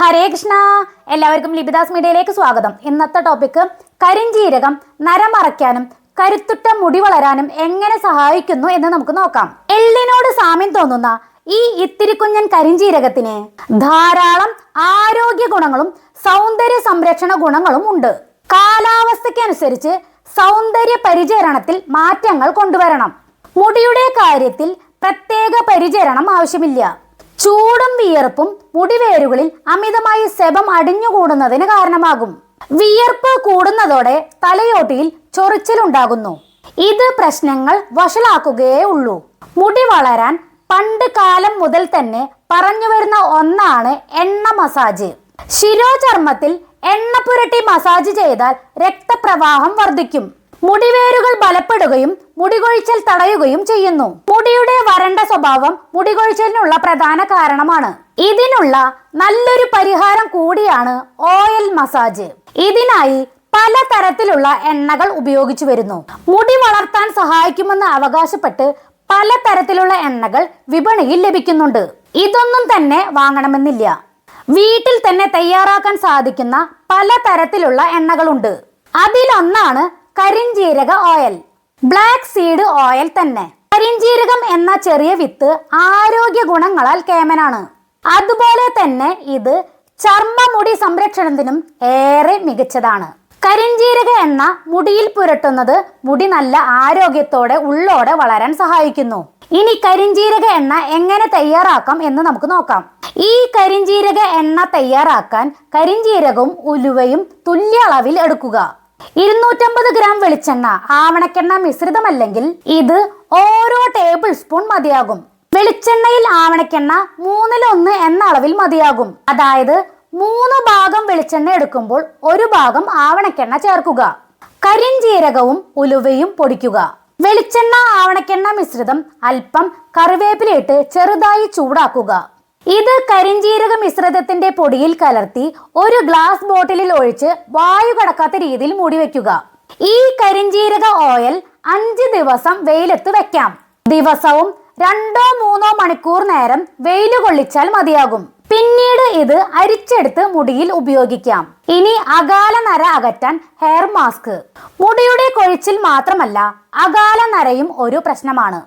ഹരേ കൃഷ്ണ. എല്ലാവർക്കും ലിപിദാസ് മീഡിയയിലേക്ക് സ്വാഗതം. ഇന്നത്തെ ടോപ്പിക് കരിഞ്ജീരകം നരമറയ്ക്കാനും കരുത്തുറ്റ മുടി വളരാനും എങ്ങനെ സഹായിക്കുന്നു എന്ന് നമുക്ക് നോക്കാം. എള്ളിനോട് സാമ്യം തോന്നുന്ന ഈ ഇത്തിരിക്കുഞ്ഞൻ കരിഞ്ജീരകത്തിന് ധാരാളം ആരോഗ്യ ഗുണങ്ങളും സൗന്ദര്യ സംരക്ഷണ ഗുണങ്ങളും ഉണ്ട്. കാലാവസ്ഥയ്ക്കനുസരിച്ച് സൗന്ദര്യ പരിചരണത്തിൽ മാറ്റങ്ങൾ കൊണ്ടുവരണം. മുടിയുടെ കാര്യത്തിൽ പ്രത്യേക പരിചരണം ആവശ്യമില്ല. ചൂടും വിയർപ്പും മുടിവേരുകളിൽ അമിതമായി സെബം അടിഞ്ഞുകൂടുന്നതിന് കാരണമാകും. വിയർപ്പ് കൂടുന്നതോടെ തലയോട്ടിയിൽ ചൊറിച്ചിലുണ്ടാകുന്നു. ഇത് പ്രശ്നങ്ങൾ വഷളാക്കുകയേ ഉള്ളൂ മുടി വളരാൻ പണ്ട് കാലം മുതൽ തന്നെ പറഞ്ഞു വരുന്ന ഒന്നാണ് എണ്ണ മസാജ്. ശിരോചർമ്മത്തിൽ എണ്ണ പുരട്ടി മസാജ് ചെയ്താൽ രക്തപ്രവാഹം വർദ്ധിക്കും. മുടിവേരുകൾ ബലപ്പെടുകയും മുടികൊഴിച്ചൽ തടയുകയും ചെയ്യുന്നു. മുടിയുടെ വരണ്ട സ്വഭാവം മുടികൊഴിച്ചലിനുള്ള പ്രധാന കാരണമാണ്. ഇതിനുള്ള നല്ലൊരു പരിഹാരം കൂടിയാണ് ഓയിൽ മസാജ്. ഇതിനായി പല തരത്തിലുള്ള എണ്ണകൾ ഉപയോഗിച്ചു വരുന്നു. മുടി വളർത്താൻ സഹായിക്കുമെന്ന് അവകാശപ്പെട്ട് പല തരത്തിലുള്ള എണ്ണകൾ വിപണിയിൽ ലഭിക്കുന്നുണ്ട്. ഇതൊന്നും തന്നെ വാങ്ങണമെന്നില്ല. വീട്ടിൽ തന്നെ തയ്യാറാക്കാൻ സാധിക്കുന്ന പല തരത്തിലുള്ള എണ്ണകളുണ്ട്. അതിലൊന്നാണ് കരിഞ്ജീരക ഓയിൽ. ബ്ലാക്ക് സീഡ് ഓയിൽ തന്നെ. കരിഞ്ജീരകം എന്ന ചെറിയ വിത്ത് ആരോഗ്യ ഗുണങ്ങളാൽ കേമനാണ്. അതുപോലെ തന്നെ ഇത് ചർമ്മ മുടി സംരക്ഷണത്തിനും ഏറെ മികച്ചതാണ്. കരിഞ്ജീരക എന്ന മുടിയിൽ പുരട്ടുന്നത് മുടി നല്ല ആരോഗ്യത്തോടെ ഉള്ളോടെ വളരാൻ സഹായിക്കുന്നു. ഇനി കരിഞ്ജീരക എണ്ണ എങ്ങനെ തയ്യാറാക്കാം എന്ന് നമുക്ക് നോക്കാം. ഈ കരിഞ്ജീരക എണ്ണ തയ്യാറാക്കാൻ കരിഞ്ജീരകവും ഉലുവയും തുല്യ അളവിൽ എടുക്കുക. ഇരുന്നൂറ്റമ്പത് ഗ്രാം വെളിച്ചെണ്ണ ആവണക്കെണ്ണ മിശ്രിതമല്ലെങ്കിൽ ഇത് ഓരോ ടേബിൾ സ്പൂൺ മതിയാകും. വെളിച്ചെണ്ണയിൽ ആവണക്കെണ്ണ മൂന്നിലൊന്ന് എന്ന അളവിൽ മതിയാകും. അതായത് മൂന്ന് ഭാഗം വെളിച്ചെണ്ണ എടുക്കുമ്പോൾ ഒരു ഭാഗം ആവണക്കെണ്ണ ചേർക്കുക. കരിഞ്ചീരകവും ഉലുവയും പൊടിക്കുക. വെളിച്ചെണ്ണ ആവണക്കെണ്ണ മിശ്രിതം അല്പം കറിവേപ്പിലയിട്ട് ചെറുതായി ചൂടാക്കുക. ഇത് കരിഞ്ജീരക മിശ്രിതത്തിന്റെ പൊടിയിൽ കലർത്തി ഒരു ഗ്ലാസ് ബോട്ടിലിൽ ഒഴിച്ച് വായു കടക്കാത്ത രീതിയിൽ മൂടി വെക്കുക. ഈ കരിഞ്ജീരക ഓയിൽ അഞ്ച് ദിവസം വെയിലത്ത് വെക്കാം. ദിവസവും രണ്ടോ മൂന്നോ മണിക്കൂർ നേരം വെയിൽ കൊള്ളിച്ചാൽ മതിയാകും. പിന്നീട് ഇത് അരിച്ചെടുത്ത് മുടിയിൽ ഉപയോഗിക്കാം. ഇനി അകാല നര അകറ്റാൻ ഹെയർ മാസ്ക്. മുടിയുടെ കൊഴിച്ചിൽ മാത്രമല്ല അകാല നരയും ഒരു പ്രശ്നമാണ്.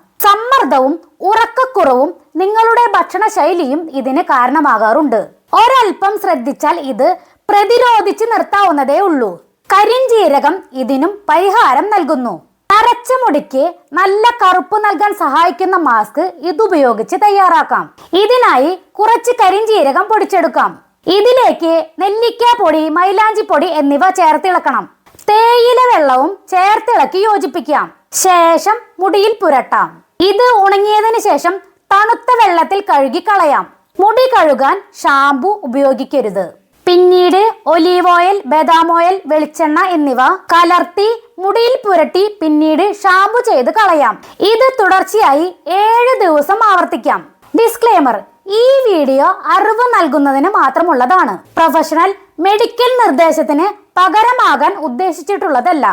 സമ്മർദ്ദവും ഉറക്കക്കുറവും നിങ്ങളുടെ ഭക്ഷണ ശൈലിയും ഇതിന് കാരണമാകാറുണ്ട്. ഒരൽപ്പം ശ്രദ്ധിച്ചാൽ ഇത് പ്രതിരോധിച്ച് നിർത്താവുന്നതേ ഉള്ളൂ. കരിഞ്ജീരകം ഇതിനും പരിഹാരം നൽകുന്നു. അരച്ച മുടിക്ക് നല്ല കറുപ്പ് നൽകാൻ സഹായിക്കുന്ന മാസ്ക് ഇതുപയോഗിച്ച് തയ്യാറാക്കാം. ഇതിനായി കുറച്ച് കരിഞ്ജീരകം പൊടിച്ചെടുക്കാം. ഇതിലേക്ക് നെല്ലിക്ക പൊടി മൈലാഞ്ചി പൊടി എന്നിവ ചേർത്തിളക്കണം. തേയില വെള്ളവും ചേർത്തിളക്കി യോജിപ്പിക്കാം. ശേഷം മുടിയിൽ പുരട്ടാം. ഇത് ഉണങ്ങിയതിന് ശേഷം തണുത്ത വെള്ളത്തിൽ കഴുകി കളയാം മുടി കഴുകാൻ ഷാമ്പു ഉപയോഗിക്കരുത്. പിന്നീട് ഒലീവ് ഓയിൽ ബദാം ഓയിൽ വെളിച്ചെണ്ണ എന്നിവ കലർത്തി മുടിയിൽ പുരട്ടി പിന്നീട് ഷാമ്പു ചെയ്ത് കളയാം. ഇത് തുടർച്ചയായി ഏഴ് ദിവസം ആവർത്തിക്കാം. ഡിസ്ക്ലെയിമർ ഈ വീഡിയോ അറിവ് നൽകുന്നതിന് മാത്രമുള്ളതാണ്. പ്രൊഫഷണൽ മെഡിക്കൽ നിർദ്ദേശത്തിന് പകരമാകാൻ ഉദ്ദേശിച്ചിട്ടുള്ളതല്ല.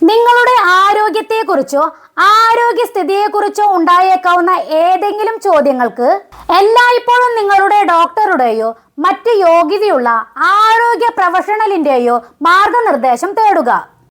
നിങ്ങളുടെ ആരോഗ്യത്തെക്കുറിച്ചോ ആരോഗ്യസ്ഥിതിയെക്കുറിച്ചോ ഉണ്ടായേക്കാവുന്ന ഏതെങ്കിലും ചോദ്യങ്ങൾക്ക് എല്ലായ്പ്പോഴും നിങ്ങളുടെ ഡോക്ടറുടെയോ മറ്റ് യോഗ്യതയുള്ള ആരോഗ്യ പ്രൊഫഷണലിന്റെയോ മാർഗനിർദ്ദേശം തേടുക.